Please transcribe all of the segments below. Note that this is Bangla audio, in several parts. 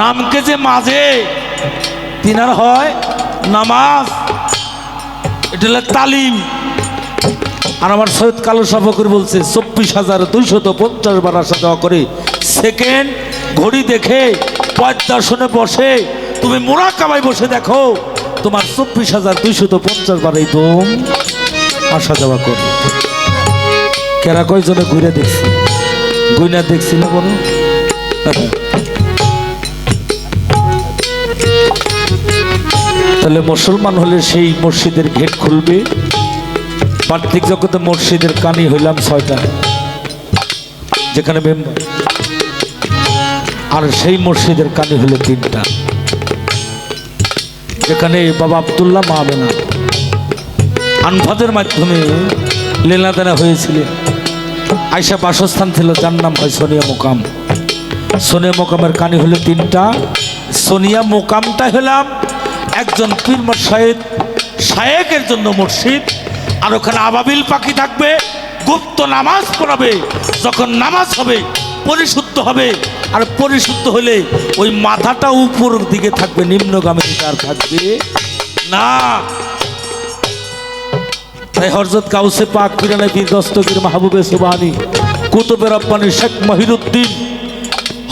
নামকে যে মাঝে, তিনার হয় নামাজ, এটা হলো তালিম। আর আমার সৈয়দ কালো সাফকর বলছে, চব্বিশ হাজার দুইশত পঞ্চাশ বার আসা যাওয়া করে, সেকেন্ড ঘড়ি দেখে পদ্মাসনে বসে, তুমি কামাই বসে দেখো, তোমার চব্বিশ হাজার দুইশত পঞ্চাশ বার এই দম আসা যাওয়া করে। কেরা কয়জনে ঘুরে দেখছি? গুইনা দেখছি না কোনো তাহলে মুসলমান হলে সেই মসজিদের গেট খুলবে। পার্থিক জগতে মসজিদের কানি হইলাম ছয়টা যেখানে আর সেই মসজিদের কানি হলো তিনটা, যেখানে বাবা আবদুল্লাহ, মা আমেনা। আনফাদের মাধ্যমে লেনাদেনা হয়েছিলেন আয়সা বাসস্থান ছিল, যার নাম হয় সোনিয়া মোকাম। সোনিয়া মোকামের কানি হলো তিনটা, সোনিয়া মোকামটা হলাম একজন পীর শাহেদ শায়েকের জন্য মসজিদ আর ওখানে আবাবিল পাখি থাকবে, গুপ্ত নামাজ পড়াবে, যখন নামাজ হবে, পরিশুদ্ধ হবে, আর পরিশুদ্ধ হলে ওই মাথাটা উপর দিকে থাকবে, নিম্নগামী আর থাকবে। না। তাই হরজত কাউসে পাক কিরানে পীর দস্তগীর মাহবুবে সুবাহানি, কুতুবে রব্বানি শেখ মহিরুদ্দিন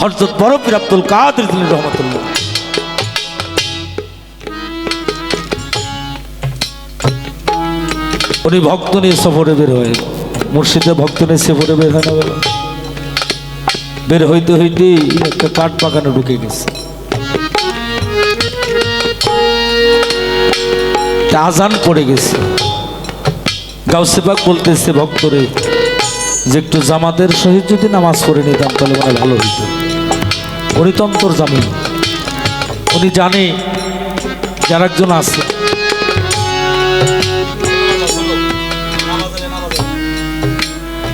হরজত বড় পীর আব্দুল কাদের রহমতুল্লাহ। উনি ভক্ত নিয়ে সফরে বের হয়ে মুর্শিদে ভক্ত নিয়ে সফরে বের হয় না বের হইতে হইতে একটা কাঠ বাগানে ঢুকে গেছে। আজান পড়ে গেছে। গাউসেবাক বলতেছে, ভক্তরে, যে একটু জামাতের সহিত যদি নামাজ পড়ে নিতাম তাহলে মনে ভালো হইত। উনি জামিন উনি জানে যার একজন আছে।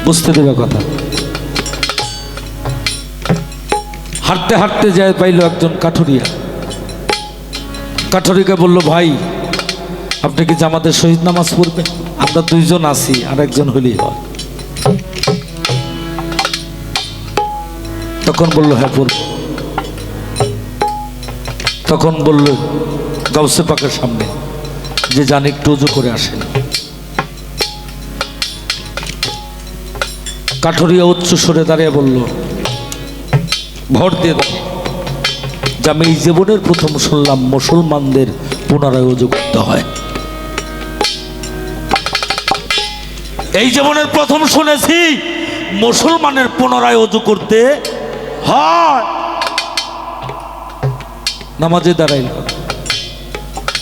বুঝতে দেবে কথা। হাঁটতে হাঁটতে যায় পাইল একজন কাঠুরিয়া। কাঠুরিকে বলল, ভাই, আপনি কি জামাতের শহীদ নামাজ পড়বেন? আমরা দুইজন আছি আর একজন হলেই হয়। তখন বলল হ্যাঁ পড়ব। তখন বলল, গাউসে পাকের সামনে, যে জান একটু উজু করে আসেন। কাঠুরিয়া উচ্চ সরে দাঁড়িয়ে বলল ভর দিয়ে দাও। যে আমি এই জীবনের প্রথম শুনলাম মুসলমানদের পুনরায় উজু করতে হয়। এই জীবনের প্রথম শুনেছি মুসলমানের পুনরায় অজু করতে হয়। নামাজে দাঁড়াইল।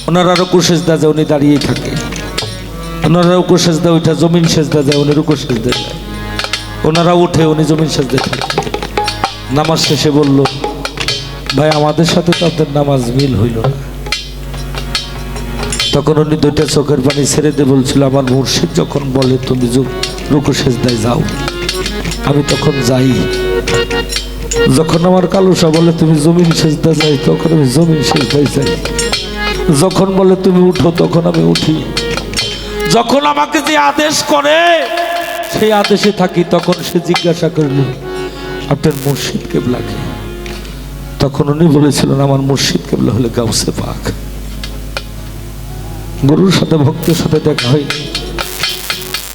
ওনারা রুকু সেজদা যায় উনি দাঁড়িয়েই থাকে। ওনারা রুকু সেজদা, ওইটা জমিন সেজদা যায় উনি রুকু সেজদা যায় ওনারা উঠে উনি জমিন থাকে নামাজ শেষে বলল, ভাই, আমাদের সাথে তাদের নামাজ মিল হইল না। তখন উনি দুইটা চোখের পানি ছেড়ে দিয়ে বলছিল, আমার মুর্শিদ যখন বলে, তুমি রুকু সেজদায় যাও। আমি তখন যাই। যখন আমার কালুসা বলে, তুমি জমিন সেজদা যাই, তখন আমি জমিন সেজদায় যাই। যখন বলে, তুমি উঠো, তখন আমি উঠি। যখন আমাকে যে আদেশ করে সেই আদেশে থাকি, তখন সে জিজ্ঞাসা করল, আপনার মুর্শিদ কেবলাকে তখন উনি বলেছিলেন, আমার মুর্শিদ কেবলা হলে গাউসে পাক। গুরুর সাথে, ভক্তের সাথে দেখা হয়নি।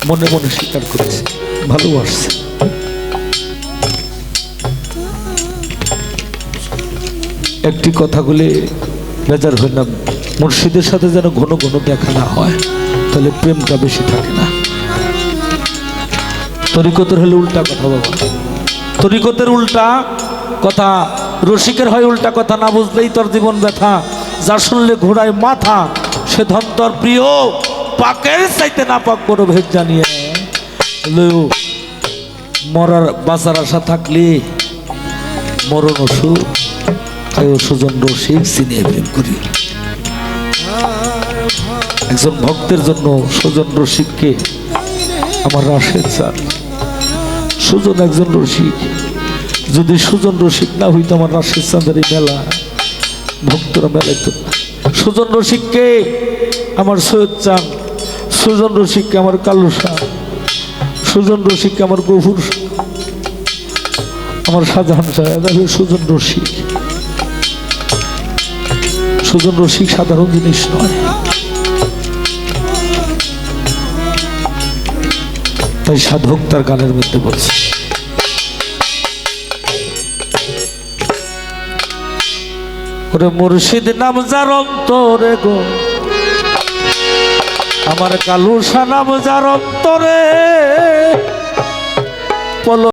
মনে মনে স্বীকার করেছে, ভালোবাসছে। একটি কথা বলে বেজার হইলাম, মুর্শিদের সাথে যেন ঘন ঘন দেখা না হয়, তাহলে প্রেমটা বেশি থাকে না। তরিকতের হলে উল্টা কথা বাবা তরিকতের উল্টা কথা, রসিকের হয় উল্টা কথা না বুঝলেই তোর জীবন ব্যথা। যা শুনলে ঘোড়ায় মাথা, সে ধন তোর প্রিয়, পাকের চাইতে না পাক বড় ভেদ জানিয়ে মরার বাঁচার আশা থাকলে মরণ ওষুধ তাই সুজন রসিক চিনিয়ে প্রেম করি। একজন ভক্তের জন্য সুজন রসিককে আমার রাশেদ স্যার। সুজন একজন রসিক। যদি সুজন রসিক না হইতো আমার রাশেদ এই মেলা, ভক্তরা মেলাইতো। সুজন রসিককে আমার সৈয়দ চান সুজন রসিককে আমার কালু শাহ। সুজন রসিককে আমার গফুর আমার শাহজাহান সাহেব সুজন রসিক। সুজন রসিক সাধারণ জিনিস নয়। তাই সাধক তার গানের মধ্যে বলছে ওরে মুর্শিদ নাম যার অন্তরে গো। আমার কালুসা নাম যার অন্তরে।